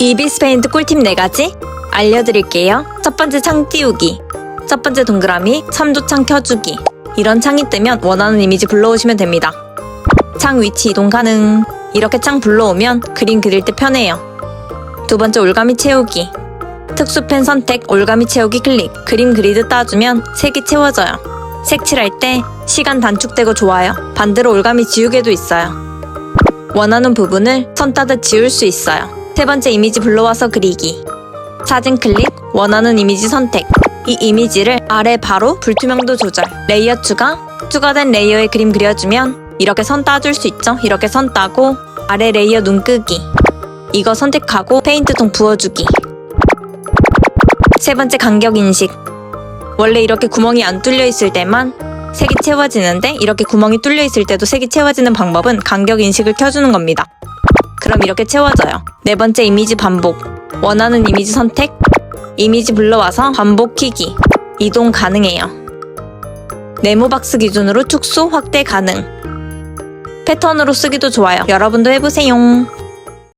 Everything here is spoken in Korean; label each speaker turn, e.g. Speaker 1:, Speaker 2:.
Speaker 1: 이비스 페인트 꿀팁 4가지 알려드릴게요. 첫 번째 창 띄우기. 첫 번째 동그라미 3조창 켜주기. 이런 창이 뜨면 원하는 이미지 불러오시면 됩니다. 창 위치 이동 가능. 이렇게 창 불러오면 그림 그릴 때 편해요. 두 번째 올가미 채우기. 특수펜 선택 올가미 채우기 클릭. 그림 그리듯 따주면 색이 채워져요. 색칠할 때 시간 단축되고 좋아요. 반대로 올가미 지우개도 있어요. 원하는 부분을 손 따듯 지울 수 있어요. 세 번째 이미지 불러와서 그리기. 사진 클릭, 원하는 이미지 선택. 이 이미지를 아래 바로 불투명도 조절, 레이어 추가, 추가된 레이어에 그림 그려주면 이렇게 선 따줄 수 있죠? 이렇게 선 따고 아래 레이어 눈 끄기. 이거 선택하고 페인트통 부어주기. 세 번째 간격 인식. 원래 이렇게 구멍이 안 뚫려 있을 때만 색이 채워지는데 이렇게 구멍이 뚫려 있을 때도 색이 채워지는 방법은 간격 인식을 켜주는 겁니다. 그럼 이렇게 채워져요. 네 번째 이미지 반복. 원하는 이미지 선택. 이미지 불러와서 반복 키기. 이동 가능해요. 네모 박스 기준으로 축소, 확대 가능. 패턴으로 쓰기도 좋아요. 여러분도 해보세요.